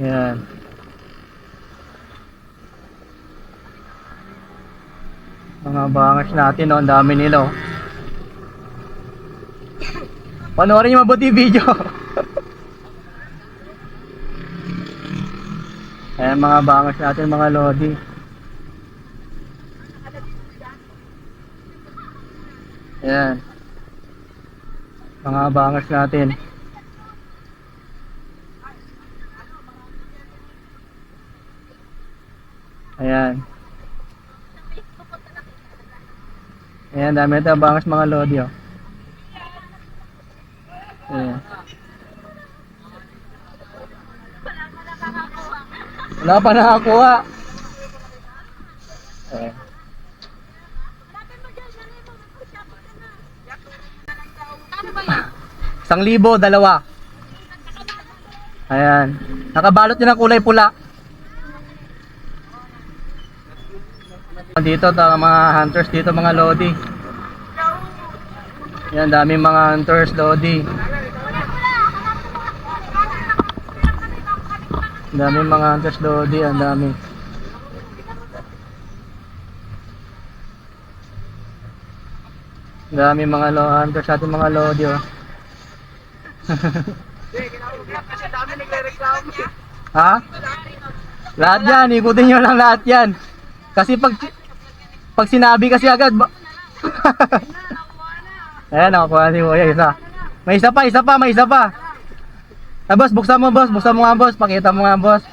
Ayan. Mga bangers natin, no? ang dami nila. Oh. Panoorin nyo mabuti video. Ayan mga bangers natin, mga lodi. Ayan. Mga bangers natin. Ayan. Ayan, dami ito bangers mga lodi, oh. Ayan. Wala pa nakakuha. Ayan. Isang libo, dalawa. Ayan. Nakabalot din ng kulay pula. Dito, ta mga hunters dito, mga lodi. Yan, daming mga hunters, lodi. Daming mga hunters, lodi. Ang dami. Dami mga lo hunters sa ating mga lodi, oh. Dami. Ha? Lahat yan, ikutin nyo lang lahat yan. Kasi pag pag sinabi kasi agad ba- Ayan, nakukuha si Kuya isa. May isa pa, isa pa, may isa pa. Ah, boss, buksan mo, boss. Buksan mo nga, boss. Pakita mo nga, boss.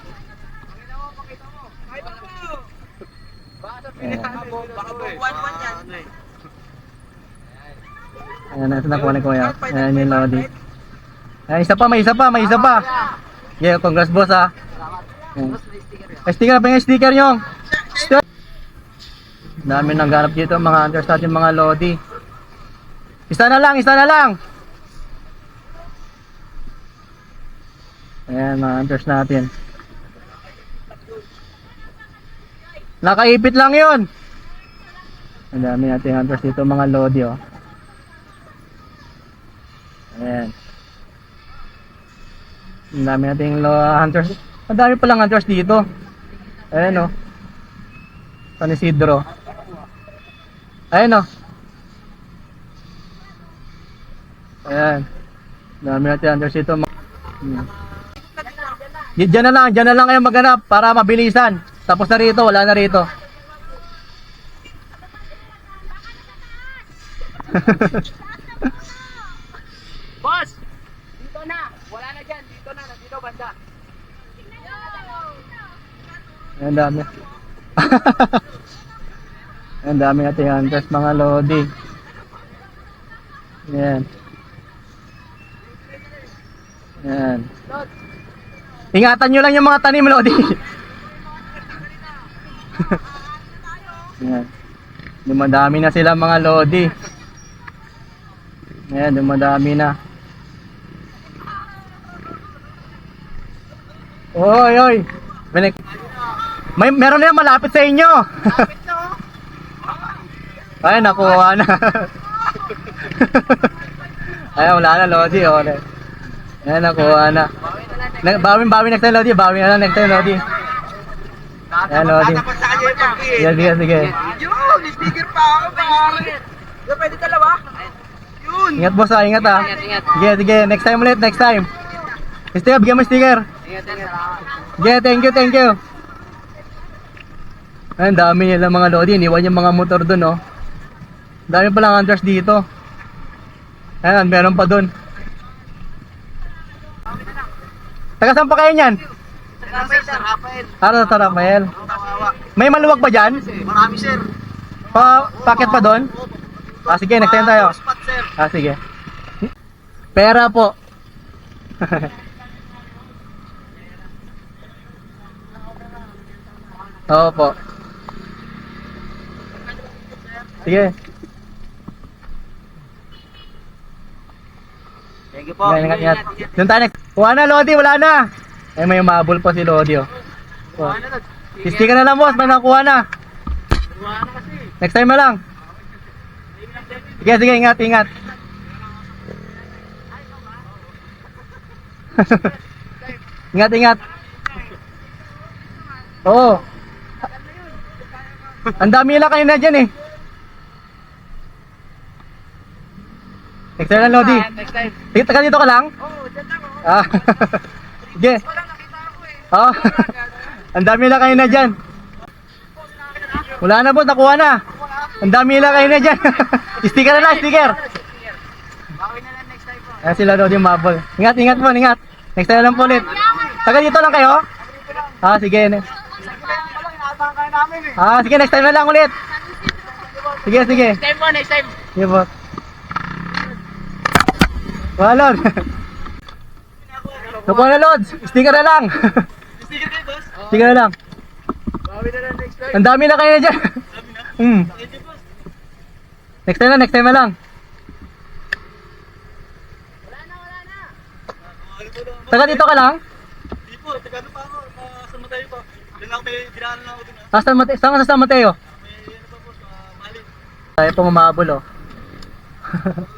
Ayan. Ito nakuha ni Kuya. Ayan yung Lodi. Ayan, isa pa, may isa pa, may isa pa. Yeah, congrats, boss, ah. Ayan. Sticker, pa yung sticker yung. Dami nang ganap dito, mga hunters natin, mga Lodi. Isa na lang, isa na lang. Ayan, mga hunters natin. Nakaipit lang yun. Ang dami natin hunters dito, mga Lodi, oh. Ayan. Ang dami nating hunters. Ang dami palang hunters dito. Ayan, oh. San Isidro. Ayan, oh. Ayan. Dami natin hunters dito. mga- Hmm. Di- Diyan na lang, diyan na lang kayo maghanap para mabilisan. Tapos na rito, wala na rito. Boss! Dito na! Wala na dyan. Dito na. Nandito banda. Ayan, dami. Ayan, dami natin hunters, mga lodi. Ayan. Ayan. Ingatan nyo lang yung mga tanim, lodi. Ayan. Dumadami na sila mga lodi. Ayan, dumadami na. Oy, oy. May, may meron na yan malapit sa inyo. Ay, nakuha na. Ay, wala na, Lodi. Oh. Ay, nakuha na. Na- Bawin, bawin next time, Lodi. Bawin na lang time, Lodi. Ayan, Lodi. Sige, sige, sige. Yun! Sticker pa ako, pare. Pwede dalawa? Yun! Ingat, boss, ah. Ingat, ah. Sige, sige. Next time ulit, next time. Sticker, bigyan mo sticker. Sige, thank you, thank you. Ay, ang dami nila mga Lodi. Iniwan yung mga motor dun, oh. Dami palang hunters dito. Ayan, meron pa dun. Taga saan pa kayo niyan? Sir, Sir Rafael. Para sa Rafael. May maluwag pa dyan? Marami, sir. Pa packet pa doon? Ah, sige, next time tayo. Ah, sige. Pera po. Oo po. Sige. Thank you po. Ingat, ingat. Doon tayo. Wala na, Lodi. Wala na. Eh, may umabol pa si Lodi, oh. Oh. Sticker na lang, boss. May nakuha na. Next time na lang. Sige, sige. Ingat, ingat. ingat, ingat. Oo. Ang dami nila kayo na dyan eh. Next time lang, Lodi. Next time. Sige, taga dito ka lang? Oo, dyan lang oh. Ah. Sige. Wala nakita ako eh. Oo. Ang dami nila kayo na dyan. Wala na boss, nakuha na. Ang dami nila kayo na dyan. sticker na lang, sticker. Bawi na lang next time po. Ayan sila Lodi Mabol. Ingat, ingat po, ingat. Next time lang po ulit. Taga dito lang kayo? Ah, sige. eh. Ah, sige, next time na lang ulit. Sige, sige. Next time po, next time. Sige po. Wala. Nakuha na, Lord. Sticker na lang. Sticker kayo, boss. Sticker na lang. Bawi na lang next time. Ang dami na kayo na dyan. Hmm. Thank you, boss. Next time na, next time na lang. Taga dito ka lang? Hindi po, tagano pa ako. Sa Matay pa. Doon ako may dinaanan lang ako doon. Ah, San Mateo, saan ka sa San Mateo? May ano pa po, mali. Tayo pong umabol, oh.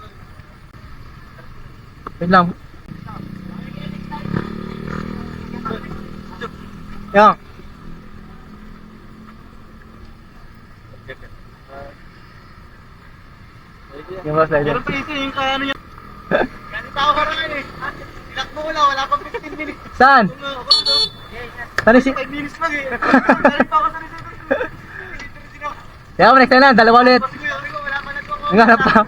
Wait lang. Yan. Yung boss, Meron pa isa yung kaya ano niya. Ganit ako karoon eh. Tinakbo ko lang, wala pang 15 minutes. Saan? Ako. Saan si... 5 minutes lang eh. Ganit pa ako sa resort. Yan, next time na, dalawa ulit. Wala pa nagko. Nanganap pa.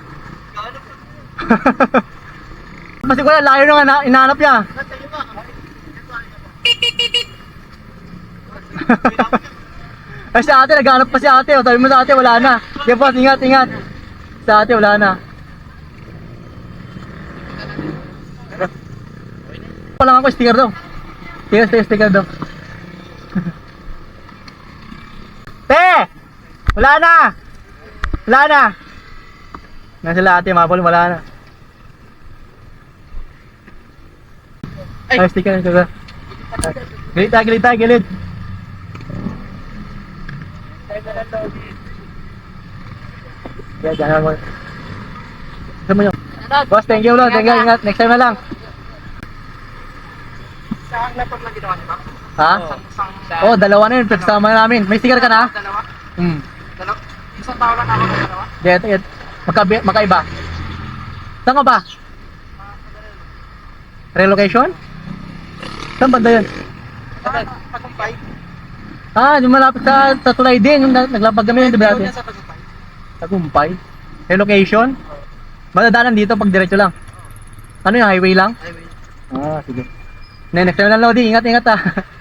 Gaano po? Kasi na, layo nung ina- inahanap niya. Ay, si ate, naghanap pa si ate. O, sabi mo sa ate, wala na. Sige boss, ingat, ingat. Sa ate, wala na. Wala ako sticker daw. Sticker, sticker, sticker daw. Te! Wala na! Wala na! Nasa sila ate, mapol, wala na. Ay, sticker, sticker. Gilid tayo, gilid tayo, gilid. Yeah, dyan ako. Gusto mo yun? Boss, thank you, Lord. Thank you, ingat. Next time na lang. Saan na pag naginawa niyo ba? Ha? Oh, dalawa na yun. Pagsama namin. May sticker ka na? Dalawa? Hmm. Dalawa? Isang tao lang ako dalawa? Get, get. Magkabi, magkaiba. Saan ka ba? Relocation? Saan banda yun? Tagumpay. Ah, yung malapit sa, sa tulay din. Yung na- naglapag kami yun, di ba Doon dati? yan sa Tagumpay. Tagumpay. Relocation? Madadaanan dito pag diretso lang. Ano yung highway lang? Highway. Ah, sige. Ne, next time na Lodi. Ingat, ingat ah.